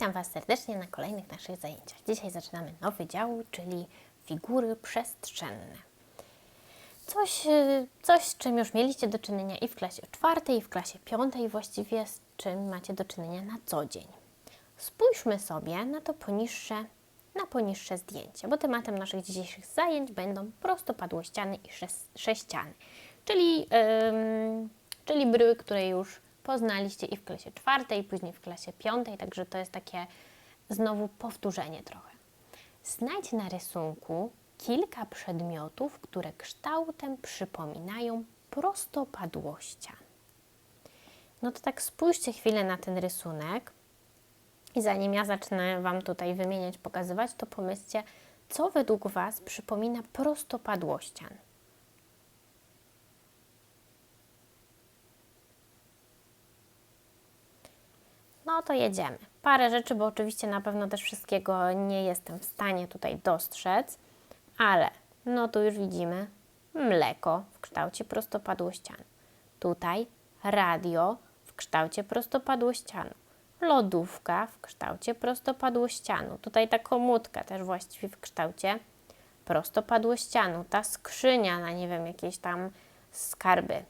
Witam Was serdecznie na kolejnych naszych zajęciach. Dzisiaj zaczynamy nowy dział, czyli figury przestrzenne. Coś, y, coś, z czym już mieliście do czynienia i w klasie czwartej, i w klasie piątej, właściwie z czym macie do czynienia na co dzień. Spójrzmy sobie na to poniższe, na poniższe zdjęcie, bo tematem naszych dzisiejszych zajęć będą prostopadłościany i sześciany, czyli, ym, czyli bryły, które już poznaliście i w klasie czwartej, później w klasie piątej, także to jest takie znowu powtórzenie trochę. Znajdź na rysunku kilka przedmiotów, które kształtem przypominają prostopadłościan. No to tak spójrzcie chwilę na ten rysunek i zanim ja zacznę Wam tutaj wymieniać, pokazywać, to pomyślcie, co według Was przypomina prostopadłościan. No to jedziemy. Parę rzeczy, bo oczywiście na pewno też wszystkiego nie jestem w stanie tutaj dostrzec, ale no tu już widzimy mleko w kształcie prostopadłościanu. Tutaj radio w kształcie prostopadłościanu. Lodówka w kształcie prostopadłościanu. Tutaj ta komódka też właściwie w kształcie prostopadłościanu. Ta skrzynia na nie wiem, jakieś tam skarby.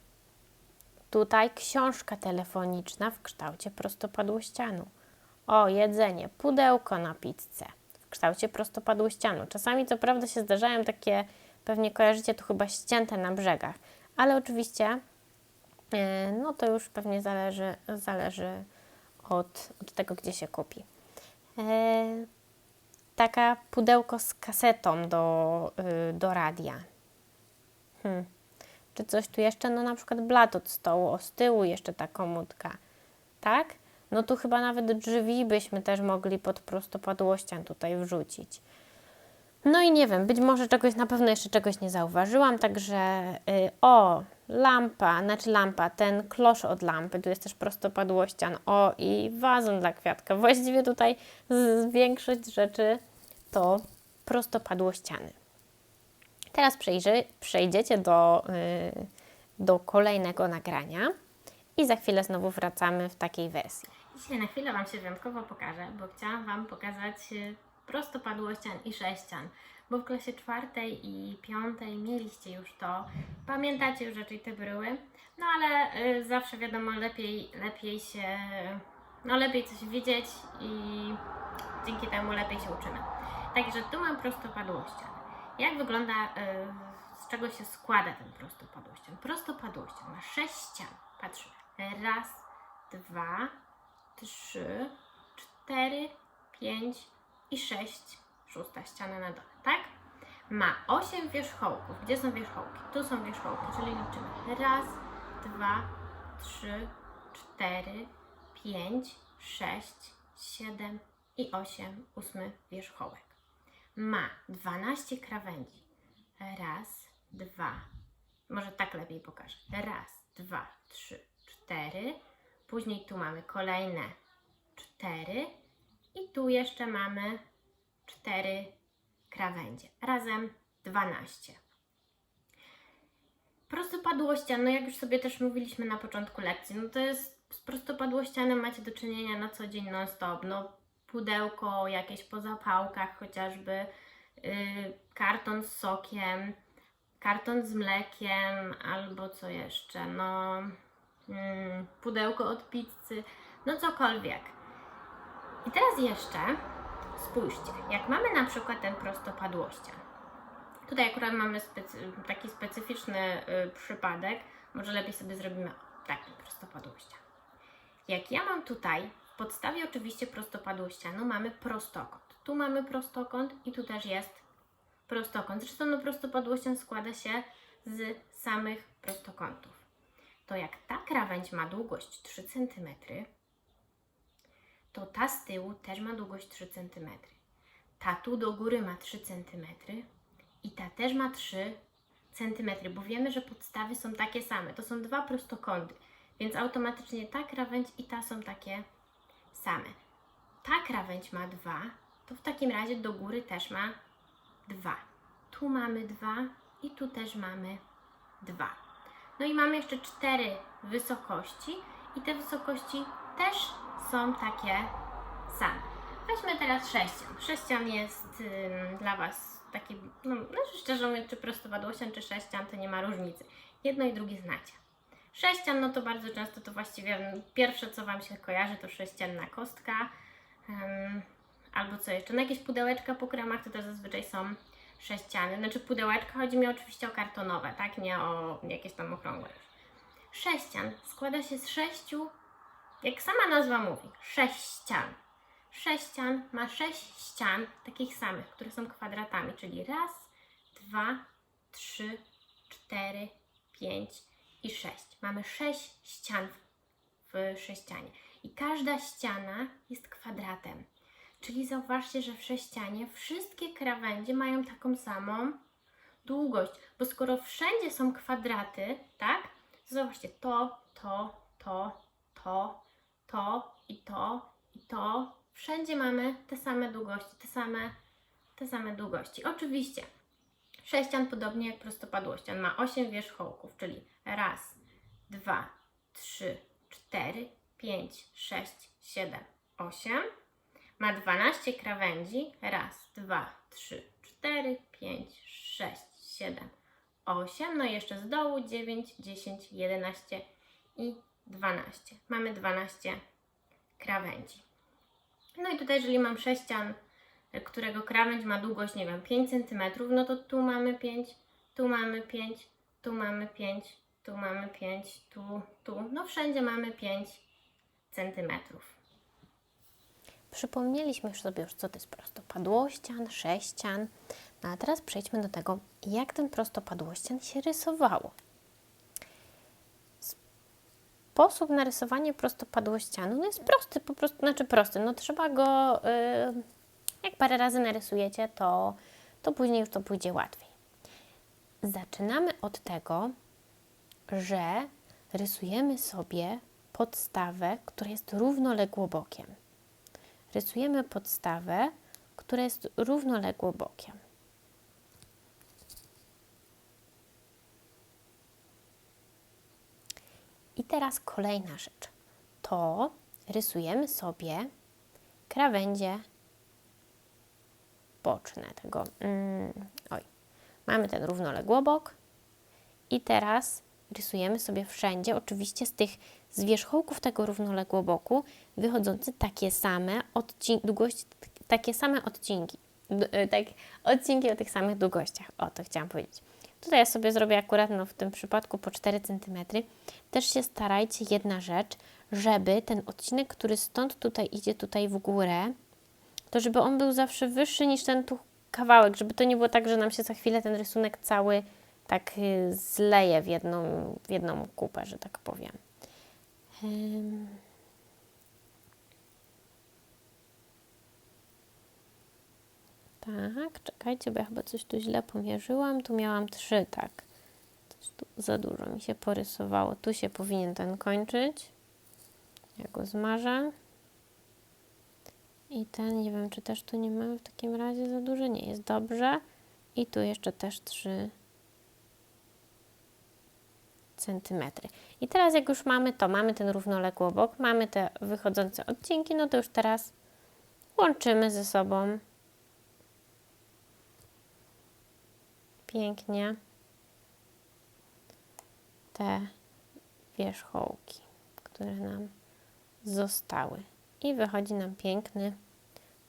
Tutaj książka telefoniczna w kształcie prostopadłościanu. O, jedzenie, pudełko na pizzę w kształcie prostopadłościanu. Czasami co prawda się zdarzają takie, pewnie kojarzycie tu chyba ścięte na brzegach, ale oczywiście e, no to już pewnie zależy, zależy od, od tego, gdzie się kupi. E, taka pudełko z kasetą do, y, do radia. Hmm. Czy coś tu jeszcze? No na przykład blat od stołu, o z tyłu jeszcze ta komódka. Tak? No tu chyba nawet drzwi byśmy też mogli pod prostopadłościan tutaj wrzucić. No i nie wiem, być może czegoś, na pewno jeszcze czegoś nie zauważyłam, także y, o, lampa, znaczy lampa, ten klosz od lampy, tu jest też prostopadłościan, o i wazon dla kwiatka. Właściwie tutaj z, większość rzeczy to prostopadłościany. Teraz przejrzy, przejdziecie do, y, do kolejnego nagrania i za chwilę znowu wracamy w takiej wersji. Dzisiaj na chwilę Wam się wyjątkowo pokażę, bo chciałam Wam pokazać y, prostopadłościan i sześcian, bo w klasie czwartej i piątej mieliście już to, pamiętacie już raczej te bryły, no ale y, zawsze wiadomo, lepiej, lepiej się, no lepiej coś widzieć i dzięki temu lepiej się uczymy. Także tu mam prostopadłościan. Jak wygląda, y, z czego się składa ten prostopadłościan? Prostopadłościan ma sześć ścian. Patrzymy. Raz, dwa, trzy, cztery, pięć i sześć. Szósta ściana na dole, tak? Ma osiem wierzchołków. Gdzie są wierzchołki? Tu są wierzchołki, czyli liczymy. Raz, dwa, trzy, cztery, pięć, sześć, siedem i osiem. Ósmy wierzchołek ma 12 krawędzi. Raz, dwa, może tak lepiej pokażę. Raz, dwa, trzy, cztery. Później tu mamy kolejne cztery. I tu jeszcze mamy cztery krawędzie. Razem 12. Prostopadłościan, no jak już sobie też mówiliśmy na początku lekcji, no to jest z prostopadłościanem macie do czynienia na co dzień non stop. No pudełko jakieś po zapałkach, chociażby yy, karton z sokiem, karton z mlekiem, albo co jeszcze, no mm, pudełko od pizzy, no cokolwiek. I teraz jeszcze spójrzcie, jak mamy na przykład ten prostopadłościan. Tutaj akurat mamy specy- taki specyficzny y, przypadek, może lepiej sobie zrobimy taki prostopadłościan. Jak ja mam tutaj podstawie oczywiście prostopadłościanu mamy prostokąt. Tu mamy prostokąt i tu też jest prostokąt. Zresztą no, prostopadłościan składa się z samych prostokątów. To jak ta krawędź ma długość 3 cm, to ta z tyłu też ma długość 3 cm. Ta tu do góry ma 3 cm i ta też ma 3 cm, bo wiemy, że podstawy są takie same. To są dwa prostokąty. Więc automatycznie ta krawędź i ta są takie same. Ta krawędź ma dwa, to w takim razie do góry też ma dwa. Tu mamy dwa i tu też mamy dwa. No i mamy jeszcze cztery wysokości i te wysokości też są takie same. Weźmy teraz sześcian. Sześcian jest dla Was taki, no, znaczy szczerze mówiąc, czy prostopadłościan, czy sześcian, to nie ma różnicy. Jedno i drugie znacie. Sześcian, no to bardzo często to właściwie pierwsze, co Wam się kojarzy, to sześcianna kostka. Ym, albo co jeszcze? No jakieś pudełeczka po kremach to też zazwyczaj są sześciany. Znaczy pudełeczka, chodzi mi oczywiście o kartonowe, tak? Nie o jakieś tam okrągłe. Sześcian składa się z sześciu, jak sama nazwa mówi, sześcian. Sześcian ma sześć ścian takich samych, które są kwadratami, czyli raz, dwa, trzy, cztery, pięć i sześć. Mamy sześć ścian w sześcianie i każda ściana jest kwadratem. Czyli zauważcie, że w sześcianie wszystkie krawędzie mają taką samą długość, bo skoro wszędzie są kwadraty, tak? To zobaczcie, to, to, to, to, to i to i to. Wszędzie mamy te same długości, te same, te same długości. Oczywiście sześcian, podobnie jak prostopadłościan, ma 8 wierzchołków, czyli raz, dwa, trzy, cztery, pięć, sześć, siedem, osiem. Ma 12 krawędzi. Raz, dwa, trzy, cztery, pięć, sześć, siedem, osiem. No i jeszcze z dołu 9, 10, 11 i 12. Mamy 12 krawędzi. No i tutaj, jeżeli mam sześcian, którego krawędź ma długość, nie wiem, 5 cm, no to tu mamy 5, tu mamy 5, tu mamy 5, tu mamy 5, tu, tu. No wszędzie mamy 5 centymetrów. Przypomnieliśmy już sobie już, co to jest prostopadłościan, sześcian. No a teraz przejdźmy do tego, jak ten prostopadłościan się rysowało. Sposób na rysowanie prostopadłościanu no jest prosty, po prostu, znaczy prosty, no trzeba go, yy, jak parę razy narysujecie, to, to później już to pójdzie łatwiej. Zaczynamy od tego, że rysujemy sobie podstawę, która jest równoległo bokiem rysujemy podstawę, która jest równoległo bokiem. I teraz kolejna rzecz. To rysujemy sobie krawędzie boczne tego. Mm, oj, mamy ten równoległobok i teraz rysujemy sobie wszędzie, oczywiście z tych z wierzchołków tego równoległoboku wychodzące takie same odcinki, długości, takie same odcinki, d- tak, odcinki o tych samych długościach. O, to chciałam powiedzieć. Tutaj ja sobie zrobię akurat no, w tym przypadku po 4 cm. Też się starajcie, jedna rzecz, żeby ten odcinek, który stąd tutaj idzie tutaj w górę, to żeby on był zawsze wyższy niż ten tu kawałek, żeby to nie było tak, że nam się za chwilę ten rysunek cały tak y, zleje w jedną, w jedną kupę, że tak powiem. Tak, czekajcie, bo ja chyba coś tu źle pomierzyłam. Tu miałam trzy, tak. Coś tu za dużo mi się porysowało. Tu się powinien ten kończyć. Ja go zmarzę. I ten, nie wiem, czy też tu nie mamy w takim razie za dużo. Nie, jest dobrze. I tu jeszcze też trzy centymetry. I teraz jak już mamy to, mamy ten równoległy obok, mamy te wychodzące odcinki, no to już teraz łączymy ze sobą pięknie te wierzchołki, które nam zostały. I wychodzi nam piękny,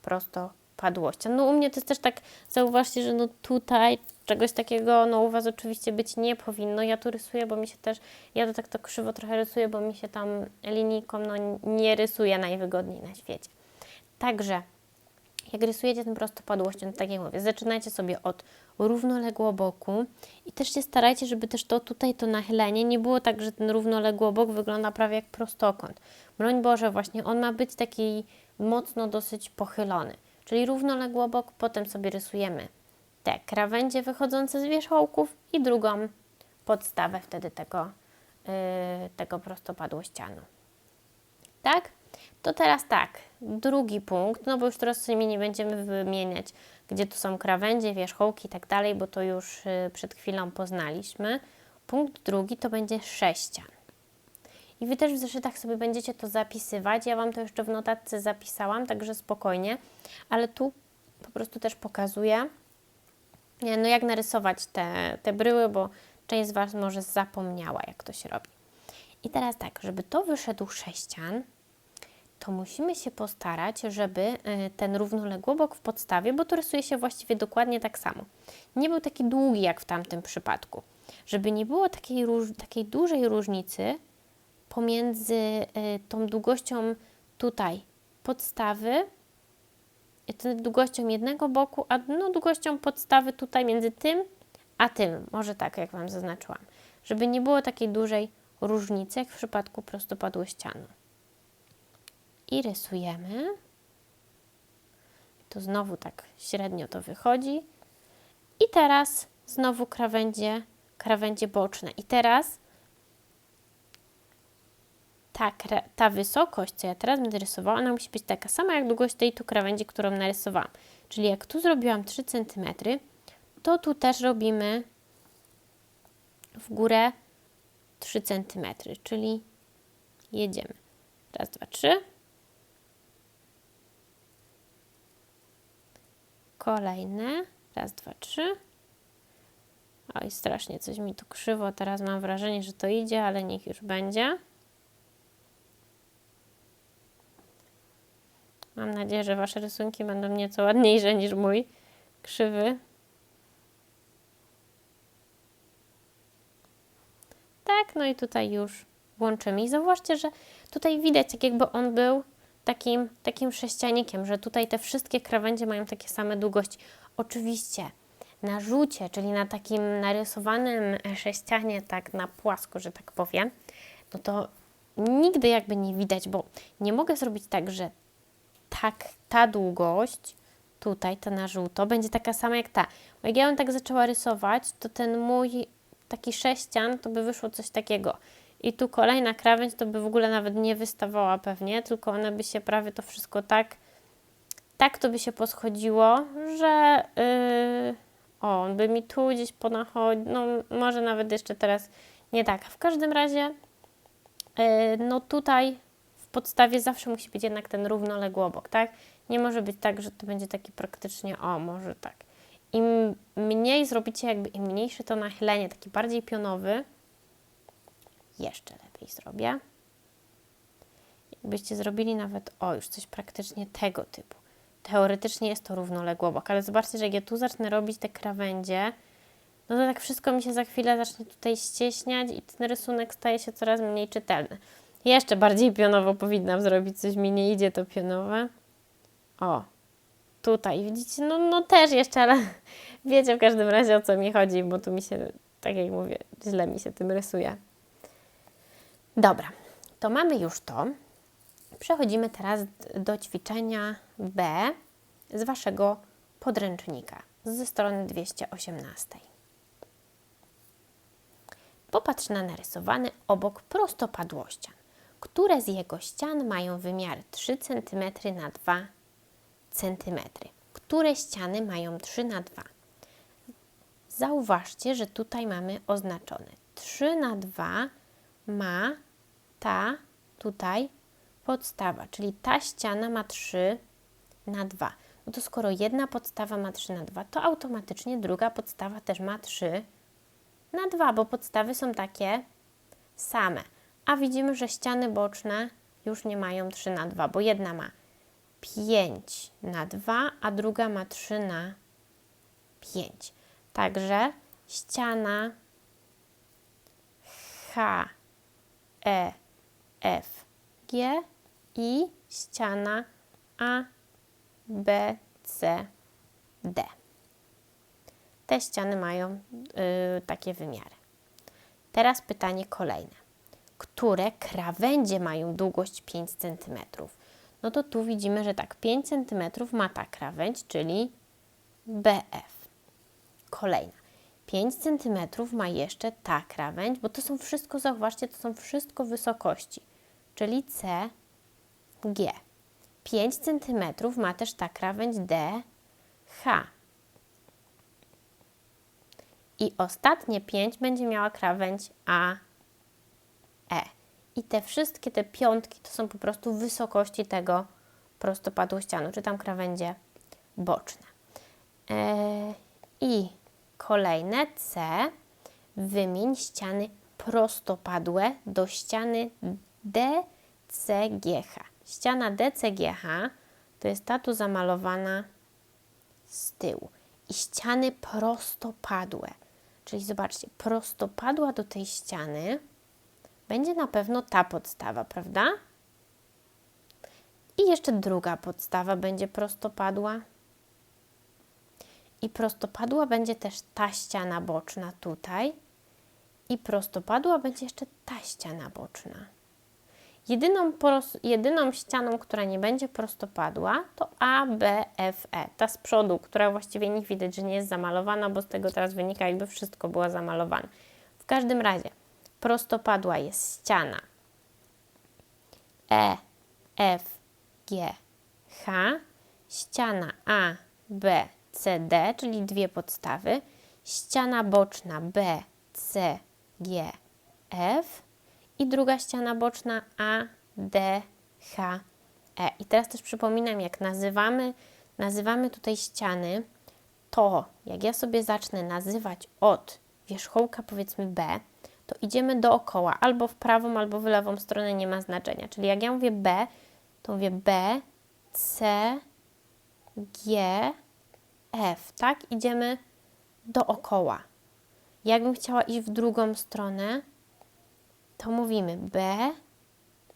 prosto padłościan. No u mnie to jest też tak, zauważcie, że no tutaj czegoś takiego no u Was oczywiście być nie powinno. Ja tu rysuję, bo mi się też, ja to tak to krzywo trochę rysuję, bo mi się tam linijką no, nie rysuje najwygodniej na świecie. Także jak rysujecie ten prostopadłością, tak jak mówię, zaczynajcie sobie od równoległo boku i też się starajcie, żeby też to tutaj, to nachylenie nie było tak, że ten równoległo bok wygląda prawie jak prostokąt. Broń Boże, właśnie on ma być taki mocno dosyć pochylony, czyli równoległo bok, potem sobie rysujemy te krawędzie wychodzące z wierzchołków i drugą podstawę wtedy tego, yy, tego prostopadłościanu. Tak? To teraz tak, drugi punkt, no bo już teraz sobie nie będziemy wymieniać, gdzie tu są krawędzie, wierzchołki i tak dalej, bo to już yy, przed chwilą poznaliśmy. Punkt drugi to będzie sześcian. I Wy też w zeszytach sobie będziecie to zapisywać. Ja Wam to jeszcze w notatce zapisałam, także spokojnie. Ale tu po prostu też pokazuję, no jak narysować te, te bryły, bo część z Was może zapomniała, jak to się robi. I teraz tak, żeby to wyszedł sześcian, to musimy się postarać, żeby y, ten równoległobok w podstawie, bo to rysuje się właściwie dokładnie tak samo, nie był taki długi jak w tamtym przypadku. Żeby nie było takiej, takiej dużej różnicy pomiędzy y, tą długością tutaj podstawy, długością jednego boku, a no, długością podstawy tutaj między tym a tym. Może tak, jak Wam zaznaczyłam. Żeby nie było takiej dużej różnicy, jak w przypadku prostopadłościanu i rysujemy. To znowu tak średnio to wychodzi. I teraz znowu krawędzie, krawędzie boczne. I teraz ta, ta wysokość, co ja teraz będę rysowała, ona musi być taka sama jak długość tej tu krawędzi, którą narysowałam. Czyli jak tu zrobiłam 3 cm, to tu też robimy w górę 3 cm, czyli jedziemy. Raz, dwa, trzy. Kolejne. Raz, dwa, trzy. Oj, strasznie coś mi tu krzywo. Teraz mam wrażenie, że to idzie, ale niech już będzie. Mam nadzieję, że Wasze rysunki będą nieco ładniejsze niż mój krzywy. Tak, no i tutaj już łączymy. I zauważcie, że tutaj widać, jak jakby on był takim, takim sześcianikiem, że tutaj te wszystkie krawędzie mają takie same długości. Oczywiście na rzucie, czyli na takim narysowanym sześcianie, tak na płasko, że tak powiem, no to nigdy jakby nie widać, bo nie mogę zrobić tak, że tak ta długość tutaj, ta na żółto, będzie taka sama jak ta. Bo jak ja bym tak zaczęła rysować, to ten mój taki sześcian, to by wyszło coś takiego. I tu kolejna krawędź to by w ogóle nawet nie wystawała pewnie, tylko ona by się prawie to wszystko tak, tak to by się poschodziło, że yy, o, on by mi tu gdzieś ponachodził, no może nawet jeszcze teraz nie tak. W każdym razie, yy, no tutaj podstawie zawsze musi być jednak ten równoległy obok, tak? Nie może być tak, że to będzie taki praktycznie, o, może tak. Im mniej zrobicie, jakby im mniejsze to nachylenie, taki bardziej pionowy, jeszcze lepiej zrobię. Jakbyście zrobili nawet, o, już coś praktycznie tego typu. Teoretycznie jest to równoległy obok, ale zobaczcie, że jak ja tu zacznę robić te krawędzie, no to tak wszystko mi się za chwilę zacznie tutaj ścieśniać i ten rysunek staje się coraz mniej czytelny. Jeszcze bardziej pionowo powinnam zrobić, coś mi nie idzie to pionowe. O, tutaj widzicie, no, no też jeszcze, ale wiecie w każdym razie o co mi chodzi, bo tu mi się, tak jak mówię, źle mi się tym rysuje. Dobra, to mamy już to. Przechodzimy teraz do ćwiczenia B z Waszego podręcznika ze strony 218. Popatrz na narysowany obok prostopadłościan, które z jego ścian mają wymiar 3 cm na 2 cm. Które ściany mają 3 na 2? Zauważcie, że tutaj mamy oznaczone 3 na 2 ma ta tutaj podstawa, czyli ta ściana ma 3 na 2. No to skoro jedna podstawa ma 3 na 2, to automatycznie druga podstawa też ma 3 na 2, bo podstawy są takie same. A widzimy, że ściany boczne już nie mają 3 na 2, bo jedna ma 5 na 2, a druga ma 3 na 5. Także ściana H E, F, G i ściana A, B, C, D. Te ściany mają y, takie wymiary. Teraz pytanie kolejne. Które krawędzie mają długość 5 cm? No to tu widzimy, że tak, 5 cm ma ta krawędź, czyli BF. Kolejna. 5 cm ma jeszcze ta krawędź, bo to są wszystko, zauważcie, to są wszystko wysokości, czyli C, G. 5 cm ma też ta krawędź D, H. I ostatnie 5 będzie miała krawędź A, E. I te wszystkie te piątki to są po prostu wysokości tego prostopadłościanu, czy tam krawędzie boczne. E, I kolejne C. Wymień ściany prostopadłe do ściany DCGH. Ściana DCGH to jest ta tu zamalowana z tyłu. I ściany prostopadłe. Czyli zobaczcie, prostopadła do tej ściany będzie na pewno ta podstawa, prawda? I jeszcze druga podstawa będzie prostopadła. I prostopadła będzie też ta ściana boczna tutaj. I prostopadła będzie jeszcze ta ściana boczna. Jedyną, pros, jedyną ścianą, która nie będzie prostopadła, to A, B, F, E. Ta z przodu, która właściwie nie widać, że nie jest zamalowana, bo z tego teraz wynika, jakby wszystko było zamalowane. W każdym razie, prostopadła jest ściana. E, F, G, H, ściana A, B, C, D, czyli dwie podstawy, ściana boczna B, C, G, F. I druga ściana boczna A, D, H, E. I teraz też przypominam, jak nazywamy, nazywamy tutaj ściany, to jak ja sobie zacznę nazywać od wierzchołka powiedzmy B, to idziemy dookoła, albo w prawą, albo w lewą stronę, nie ma znaczenia. Czyli jak ja mówię B, to mówię B, C, G, F, tak? Idziemy dookoła. Jakbym chciała iść w drugą stronę, to mówimy B,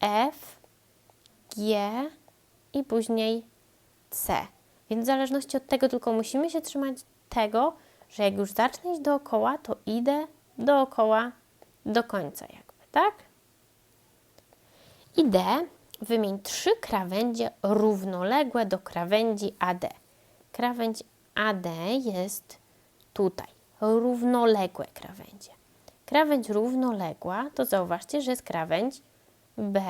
F, G i później C. Więc w zależności od tego tylko musimy się trzymać tego, że jak już zacznę iść dookoła, to idę dookoła do końca jakby, tak? I D. Wymień trzy krawędzie równoległe do krawędzi AD. Krawędź AD jest tutaj. Równoległe krawędzie. Krawędź równoległa to zauważcie, że jest krawędź B,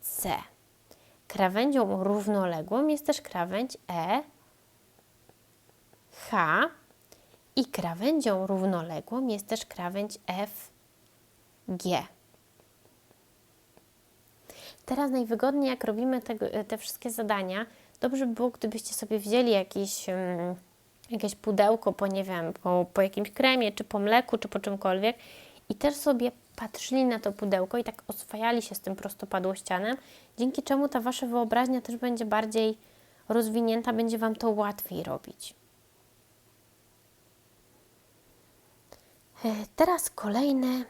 C. Krawędzią równoległą jest też krawędź E, H i krawędzią równoległą jest też krawędź F, G. Teraz najwygodniej, jak robimy tego, te wszystkie zadania, dobrze by było, gdybyście sobie wzięli jakieś, um, jakieś pudełko po, nie wiem, po, po jakimś kremie, czy po mleku, czy po czymkolwiek i też sobie patrzyli na to pudełko i tak oswajali się z tym prostopadłościanem, dzięki czemu ta Wasza wyobraźnia też będzie bardziej rozwinięta, będzie Wam to łatwiej robić. E, Teraz kolejne,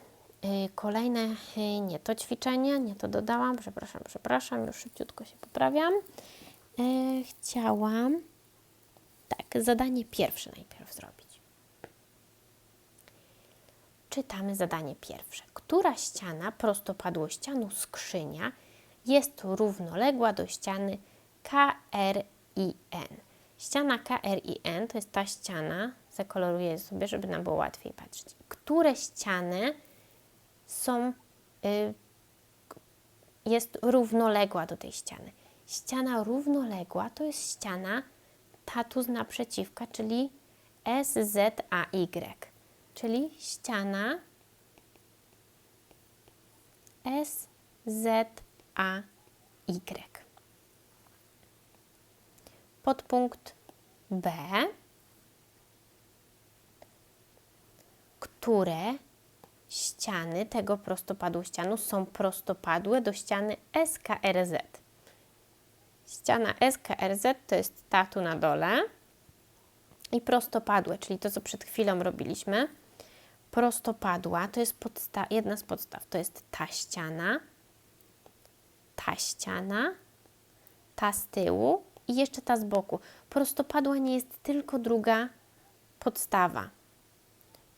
kolejne, y, nie to ćwiczenie, nie to dodałam, przepraszam, przepraszam, już szybciutko się poprawiam. E, Chciałam, tak, zadanie pierwsze najpierw zrobić. Czytamy zadanie pierwsze. Która ściana prostopadłościanu skrzynia jest równoległa do ściany KRIN? Ściana KRIN to jest ta ściana, zakoloruję sobie, żeby nam było łatwiej patrzeć. Które ściany są, y, jest równoległa do tej ściany? Ściana równoległa to jest ściana tatu z naprzeciwka, czyli SZAY czyli ściana S, Z, A, Y. Podpunkt B, które ściany tego prostopadłościanu są prostopadłe do ściany SKRZ. Ściana SKRZ to jest ta tu na dole i prostopadłe, czyli to, co przed chwilą robiliśmy prostopadła, to jest jedna z podstaw, to jest ta ściana, ta ściana, ta z tyłu i jeszcze ta z boku. Prostopadła nie jest tylko druga podstawa.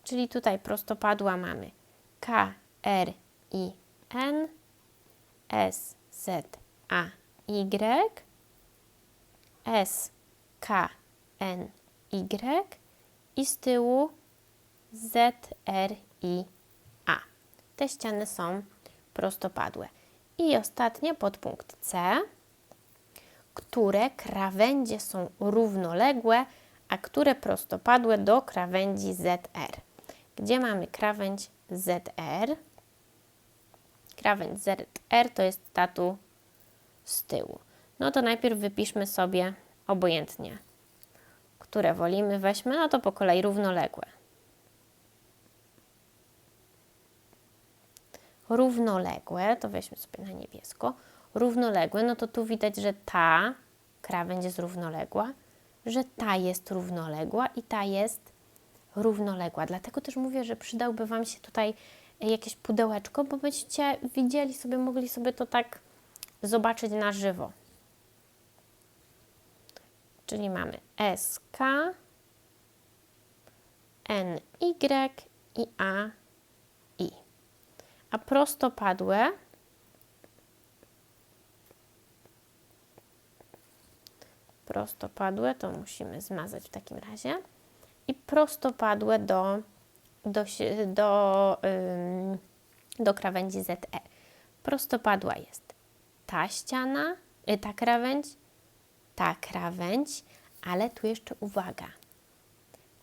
Czyli tutaj prostopadła mamy K, R, I, N, S, Z, A, Y, S, K, N, Y i z tyłu Z, R, I, A. Te ściany są prostopadłe. I ostatnie podpunkt C, które krawędzie są równoległe, a które prostopadłe do krawędzi ZR. Gdzie mamy krawędź ZR? krawędź ZR to jest ta tu z tyłu. No to najpierw wypiszmy sobie obojętnie, które wolimy. Weźmy, no to po kolei równoległe. Równoległe, to weźmy sobie na niebiesko. Równoległe, no to tu widać, że ta krawędź jest równoległa, że ta jest równoległa i ta jest równoległa. Dlatego też mówię, że przydałby Wam się tutaj jakieś pudełeczko, bo byście widzieli sobie, mogli sobie to tak zobaczyć na żywo. Czyli mamy SK, NY i A, I. A prostopadłe prostopadłe to musimy zmazać w takim razie i prostopadłe do, do, do, ym, do krawędzi ZE. Prostopadła jest ta ściana, y, ta krawędź, ta krawędź, ale tu jeszcze uwaga.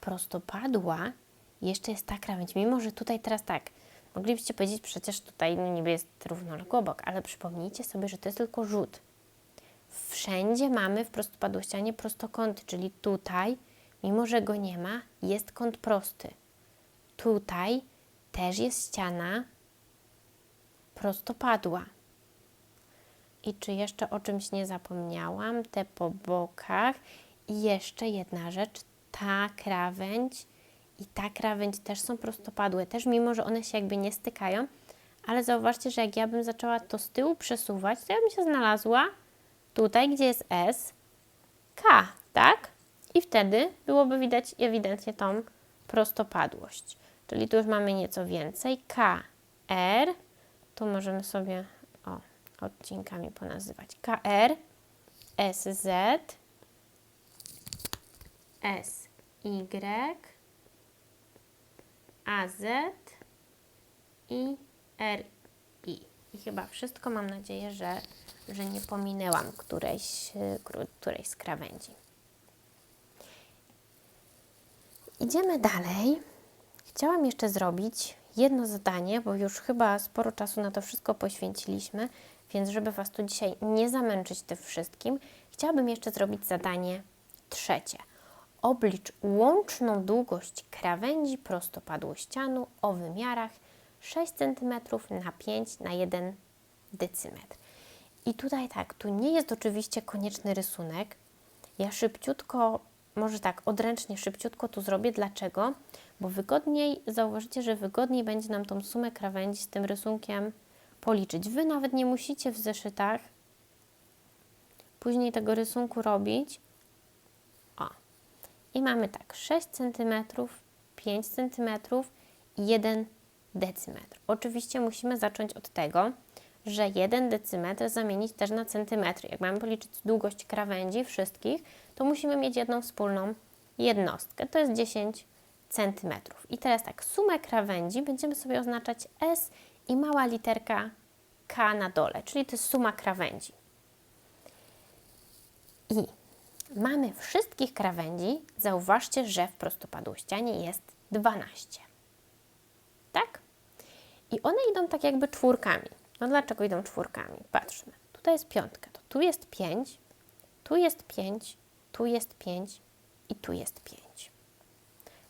Prostopadła jeszcze jest ta krawędź, mimo że tutaj teraz tak, moglibyście powiedzieć przecież tutaj no niby jest równoległy obok, ale przypomnijcie sobie, że to jest tylko rzut. Wszędzie mamy w prostopadłościanie prostokąty, czyli tutaj, mimo że go nie ma, jest kąt prosty. Tutaj też jest ściana prostopadła. I czy jeszcze o czymś nie zapomniałam? Te po bokach. I jeszcze jedna rzecz, ta krawędź i ta krawędź też są prostopadłe, też mimo, że one się jakby nie stykają, ale zauważcie, że jak ja bym zaczęła to z tyłu przesuwać, to ja bym się znalazła tutaj, gdzie jest S, K, tak? I wtedy byłoby widać ewidentnie tą prostopadłość. Czyli tu już mamy nieco więcej. K, R, tu możemy sobie o, odcinkami ponazywać. KR, SZ, SY, AZ i RI. I chyba wszystko. Mam nadzieję, że, że nie pominęłam którejś, y, którejś z krawędzi. Idziemy dalej. Chciałam jeszcze zrobić jedno zadanie, bo już chyba sporo czasu na to wszystko poświęciliśmy, więc żeby Was tu dzisiaj nie zamęczyć tym wszystkim, chciałabym jeszcze zrobić zadanie trzecie. Oblicz łączną długość krawędzi prostopadłościanu o wymiarach 6 cm na 5 na 1 decymetr. I tutaj tak, tu nie jest oczywiście konieczny rysunek. Ja szybciutko, może tak, odręcznie szybciutko tu zrobię. Dlaczego? Bo wygodniej, zauważycie, że wygodniej będzie nam tą sumę krawędzi z tym rysunkiem policzyć. Wy nawet nie musicie w zeszytach później tego rysunku robić. O. I mamy tak 6 cm, 5 cm i 1 decymetr. Oczywiście musimy zacząć od tego, że 1 decymetr zamienić też na centymetry. Jak mamy policzyć długość krawędzi wszystkich, to musimy mieć jedną wspólną jednostkę. To jest 10 centymetrów. I teraz tak, sumę krawędzi będziemy sobie oznaczać S i mała literka K na dole, czyli to jest suma krawędzi. I mamy wszystkich krawędzi. Zauważcie, że w prostopadłościanie jest 12. Tak? I one idą tak jakby czwórkami. No dlaczego idą czwórkami? Patrzmy. Tutaj jest piątka, to tu jest 5, tu jest 5, tu jest 5 i tu jest 5.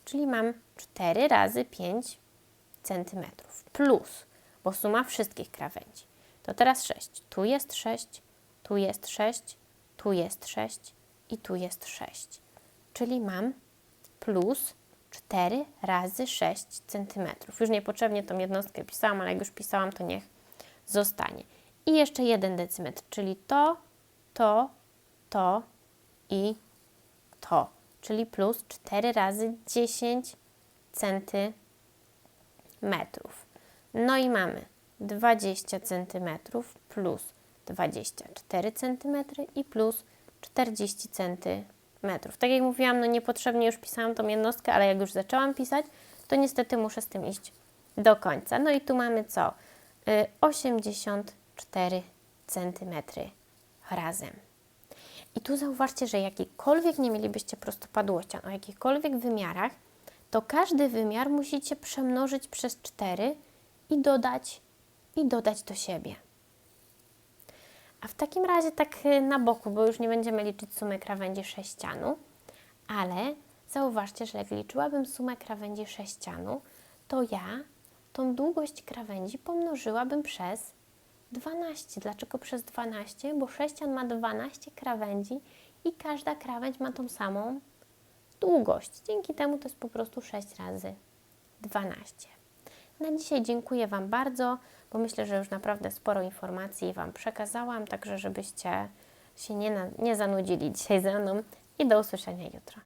Czyli mam 4 razy 5 centymetrów plus, bo suma wszystkich krawędzi. To teraz 6. Tu jest 6, tu jest 6, tu jest 6 i tu jest 6. Czyli mam plus 4 razy 6 cm. Już niepotrzebnie tą jednostkę pisałam, ale jak już pisałam, to niech zostanie. I jeszcze 1 decymetr, czyli to, to, to i to, czyli plus 4 razy 10 centymetrów. No i mamy 20 centymetrów plus 24 centymetry i plus 40 centymetrów. Tak jak mówiłam, no niepotrzebnie już pisałam tą jednostkę, ale jak już zaczęłam pisać, to niestety muszę z tym iść do końca. No i tu mamy co? Y, 84 centymetry razem. I tu zauważcie, że jakikolwiek nie mielibyście prostopadłościan o jakichkolwiek wymiarach, to każdy wymiar musicie przemnożyć przez 4 i dodać i dodać do siebie. A w takim razie tak y, na boku, bo już nie będziemy liczyć sumy krawędzi sześcianu, ale zauważcie, że jak liczyłabym sumę krawędzi sześcianu, to ja tą długość krawędzi pomnożyłabym przez 12. Dlaczego przez 12? Bo sześcian ma 12 krawędzi i każda krawędź ma tą samą długość. Dzięki temu to jest po prostu 6 razy 12. Na dzisiaj dziękuję Wam bardzo, bo myślę, że już naprawdę sporo informacji Wam przekazałam, także żebyście się nie, nie zanudzili dzisiaj ze mną i do usłyszenia jutro.